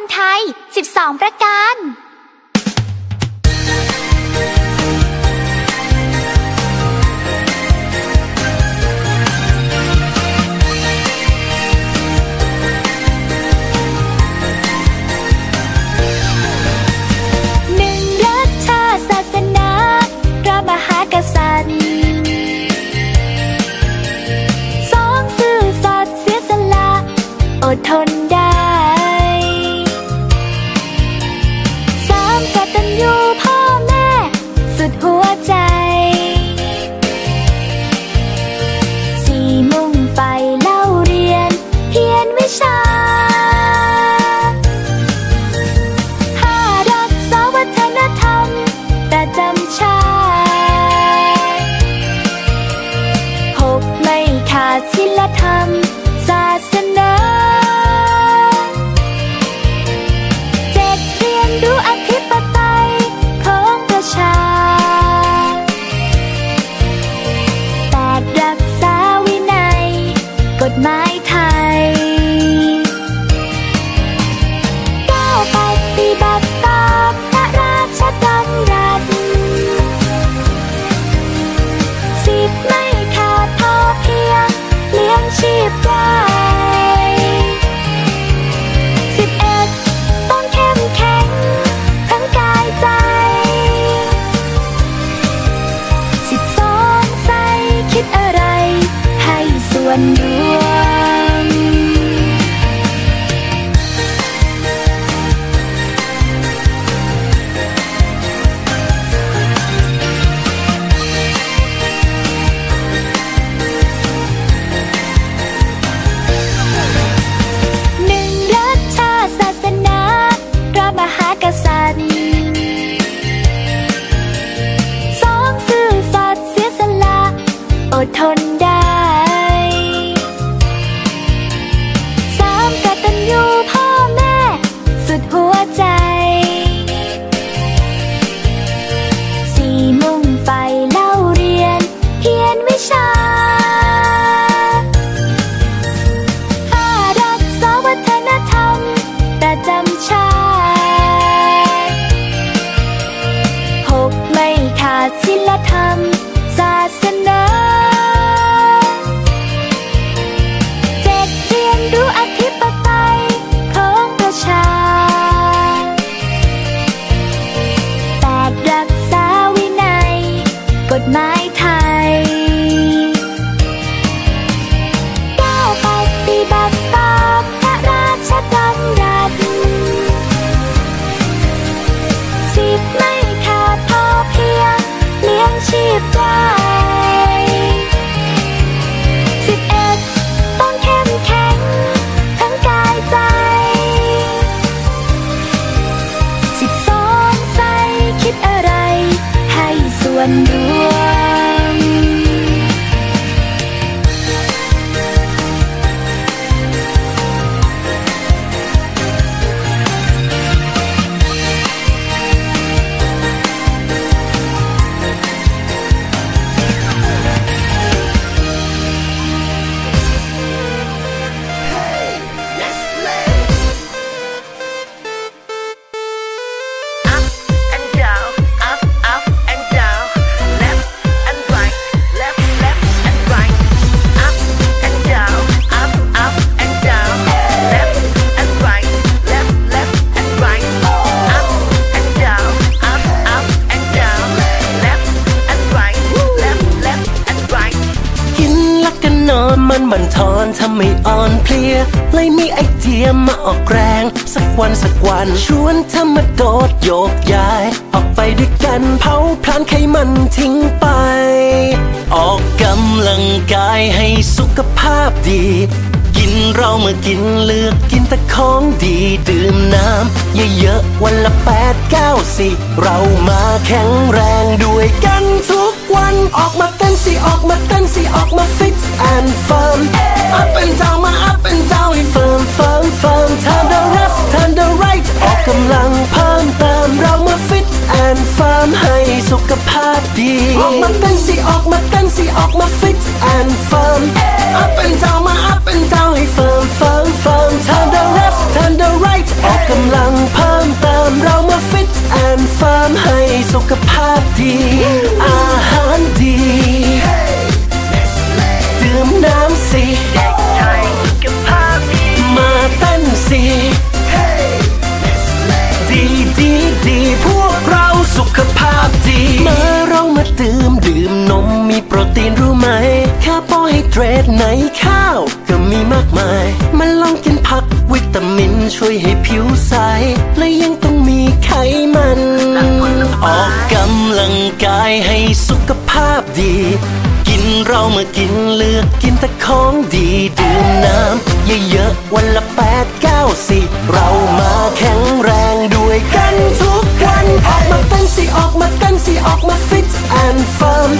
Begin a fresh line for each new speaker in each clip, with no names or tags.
คนไทย 12 ประการหนึ่งรั อนทำให้อ่อนเพลียเลยมีไอ
เดียมาออกแรง สักวันสักวัน ชวนเธอมาโดดโยกย้าย ออกไปด้วยกันเผาพลานไขมันทิ้งไป ออกกำลังกายให้สุขภาพดี กินเราเมื่อกินเลือกกินแต่ของดีดื่มน้ำเยอะๆวันละแปดเก้าสิ เรามาแข็งแรงด้วยกันทุก วันออกมาเต้นสิออกมาเต้นสิออกมาฟิตแอนด์เฟิร์ม up and down มา up and down ให้เฟิร์มเฟิร์มเฟิร์ม turn the left turn the right ออกกำลังเพิ่มเติมเรามาฟิตแอนด์เฟิร์มให้สุขภาพดีออกมาเต้นสิออกมาเต้นสิออกมาฟิตแอนด์เฟิร์ม up and down มา up and down ให้เฟิร์มเฟิร์มเฟิร์ม turn the left turn the right ออกกำลังเพิ่มเติมเรามา fit and firm ให้สุขภาพดี อาหารดีดื่มน้ำสิ
เด็กไทยสุขภาพดี
มาเต้นสิดีดีดีพวกเราสุขภาพดี มาเรามาดื่มดื่มนมมีโปรตีนรู้ไหมคาร์โบไฮเทรตในข้าว มีมากมาย มาลองกินผักวิตามินช่วยให้ผิวใส และยังต้องมีไขมัน ออกกำลังกายให้สุขภาพดี กินเรามากินเลือกกินแต่ของดีดื่มน้ำเยอะๆวันละแปดเก้าสิ เรามาแข็งแรงด้วยกันทุก ออกมาเต้นสิออกมาเต้นสิออกมา fit and firm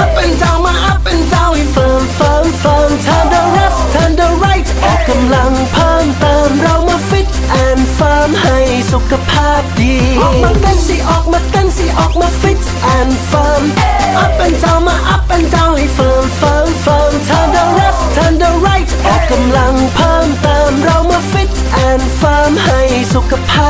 up and down มา up and down ให้ firm firm firm turn the left turn the right ออกกำลังเพิ่มเติมเรามา fit and firm ให้สุขภาพดีออกมาเต้นสิออกมาเต้นสิออกมา fit and firm up and down มา up and down ให้ firm firm firm turn the left turn the right ออกกำลังเพิ่มเติมเรามา fit and firm ให้สุขภาพ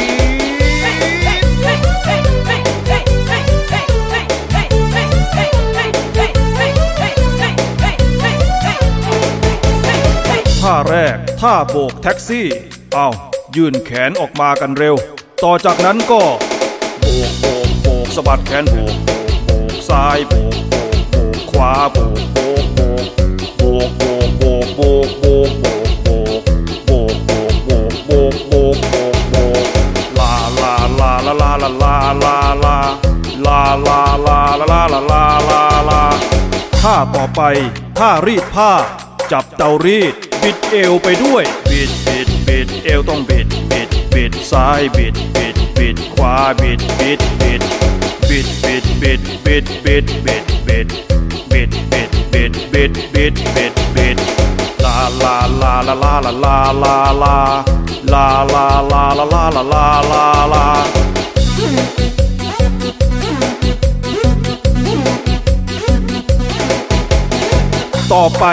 ท่าแรก ท่าโบกแท็กซี่ เอายื่นแขนออกมากันเร็ว ต่อจากนั้นก็ โบกโบกโบกสะบัดแขนโบกโบกโบกซ้ายโบกโบกโบกขวาโบกโบกโบกโบกโบกโบกโบกโบกโบกโบกโบกโบกโบกโบกโบกโบกโบกลาลาลาลาลาลาลาลาลาลาลาลาลาลาลาลาลาลาท่าต่อไปท่ารีดผ้า จับเตารีด บิดเอวไปด้วย บิดบิดบิดเอวต้องบิดบิดบิดซ้ายบิดบิดบิดขวาบิดบิดบิดบิดบิดบิดบิดบิดบิดบิดบิดบิดบิดบิดบิดบิดบิดลาลาลาลาลาลาลาลาลาลาลาลาลาลาลาลาลาลาต่อไป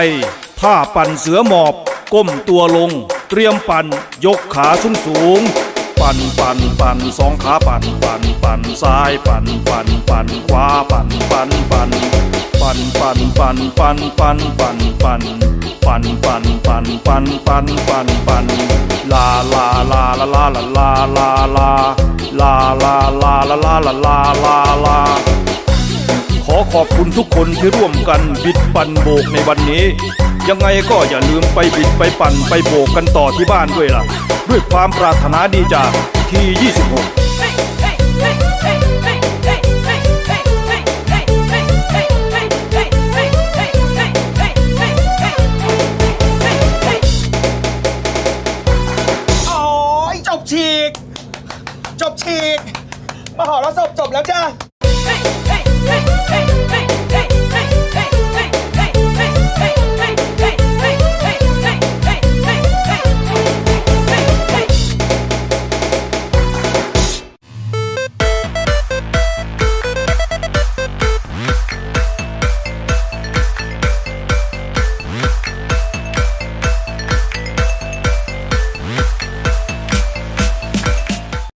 ท่าปั่นเสือหมอบ ก้มตัวลง เตรียมปั่น ยกขาสูงสูง ปั่นปั่นปั่นสองขาปั่นปั่นปั่นซ้ายปั่นปั่นปั่นขวาปั่นปั่นปั่นปั่นปั่นปั่นปั่นปั่นปั่นปั่นปั่นปั่นปั่นปั่นปั่นปั่นปั่นลาลาลาลาลาลาลาลาลาลาลาลาลาลาลาลาลาลาขอขอบคุณทุกคนที่ร่วมกันบิดปั่นโบกในวันนี้ ยังไงก็อย่าลืมไปบิดไปปั่นไปโบกกันต่อที่บ้านด้วยล่ะ ด้วยความปรารถนาดีจากที26
โอ้ยจบฉีก จบฉีก มหรสพจบแล้วจ้า